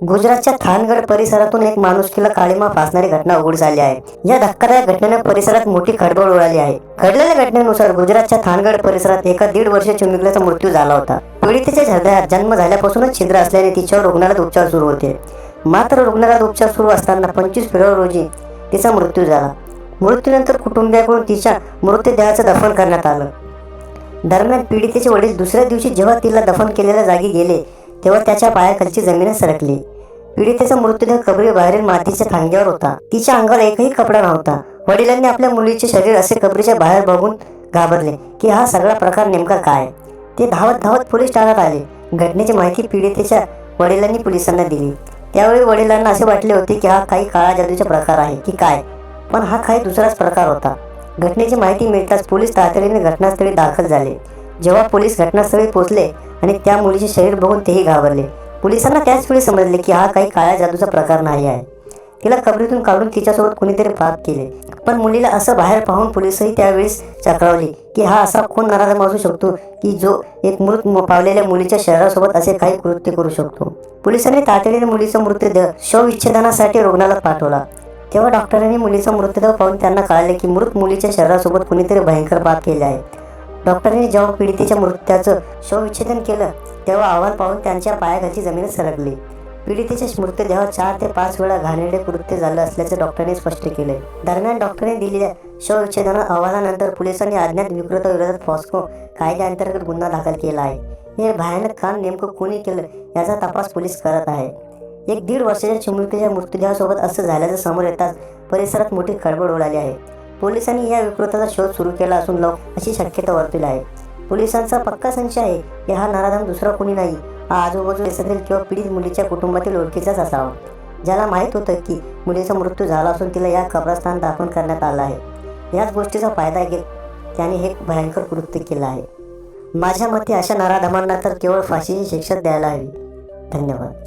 गुजरातच्या थानगड परिसरातून एक माणुसकीला काळीमा फासणारी घटना उघड झाली आहे. या धक्कादायक घटनेने परिसरात मोठी खळबळ उडाली आहे. घडलेल्या घटनेनुसार गुजरातच्या थानगड परिसरात एका दीड वर्ष चिमुकल्याचा मृत्यू झाला होता. पीडितेच्या हृदयात जन्म झाल्यापासूनच छिद्र असल्याने तिच्यावर रुग्णालयात उपचार सुरू होते. मात्र रुग्णालयात उपचार सुरू असताना पंचवीस फेब्रुवारी रोजी तिचा मृत्यू झाला. मृत्यूनंतर कुटुंबियाकडून तिच्या मृतदेहाचं दफन करण्यात आलं. दरम्यान पीडितेचे वडील दुसऱ्या दिवशी जेव्हा तिला दफन केलेल्या जागी गेले तेव्हा त्याच्या पायाखालची जमीन सरकली. पीडितेचा मृतदेह कबरी बाहेरील मातीच्या थांग्यावर होता. तिच्या अंगावर एकही कपडा नव्हता. वडिलांनी आपल्या मुलीचे शरीर असे कबरीच्या बाहेर बघून घाबरले की हा सगळा प्रकार नेमका काय? ते धावत धावत पोलीस ठाण्यात आले. घटनेची माहिती पीडितेच्या वडिलांनी पोलिसांना दिली. त्यावेळी वडिलांना असे वाटले होते की हा काही काळा जादूचा प्रकार आहे की काय? पण हा काही दुसराच प्रकार होता. घटनेची माहिती मिळताच पोलीस तातडीने घटनास्थळी दाखल झाले. जेव्हा पोलीस घटनास्थळी पोहोचले आणि त्या मुलीचे शरीर बघून तेही घाबरले. पोलिसांना त्याच वेळी समजले की हा काही काळ्या जादूचा प्रकार नाही आहे. तिला कबरीतून काढून तिच्यासोबत कुणीतरी पाप केले. पण मुलीला असं बाहेर पाहून पोलिसही त्यावेळेस चक्रावले की हा असा कोण नराधम असू शकतो की जो एक मृत पावलेल्या मुलीच्या शरीरासोबत असे काही कृत्य करू शकतो. पोलिसांनी तातडीने मुलीचा मृतदेह शवविच्छेदनासाठी रुग्णालयात पाठवला. तेव्हा डॉक्टरांनी मुलीचा मृतदेह पाहून त्यांना कळाले की मृत मुलीच्या शरीरासोबत कुणीतरी भयंकर पाप केले आहे. डॉक्टरांनी जेव्हा पीडितेच्या मृत्यूचं शवविच्छेदन केलं तेव्हा अहवाल पाहून त्यांच्या पायाखालची जमीन सरकली. पीडितेच्या मृतदेहावर चार ते पाच वेळा घाणेरडे कृत्य झालं असल्याचं डॉक्टरांनी स्पष्ट केले. दरम्यान डॉक्टरांनी दिलेल्या शवविच्छेदन अहवालानंतर पोलिसांनी अज्ञात विरोधात फॉस्को कायद्याअंतर्गत गुन्हा दाखल केला आहे. हे भयानक काम नेमकं कोणी केलं याचा तपास पोलीस करत आहे. एक दीड वर्षाच्या चिमुरकीच्या मृतदेहासोबत असं झाल्याचं समोर येताच परिसरात मोठी खळबळ उडाली आहे. पोलिसांनी या विकृताचा शोध सुरू केला असून लोक अशी शक्यता वर्तवली आहे. पोलिसांचा पक्का संशय आहे की हा नराधम दुसरा कोणी नाही. हा आजूबाजू देशातील किंवा पीडित मुलीच्या कुटुंबातील ओळखीचाच असावा. ज्याला माहीत होतं की मुलीचा मृत्यू झाला असून तिला या कब्रस्थान दाखवून करण्यात आलं आहे. याच गोष्टीचा फायदा घेत त्याने हे भयंकर कृत्य केलं आहे. माझ्या मते अशा नराधमांना तर केवळ फाशीची शिक्षा द्यायला हवी. धन्यवाद.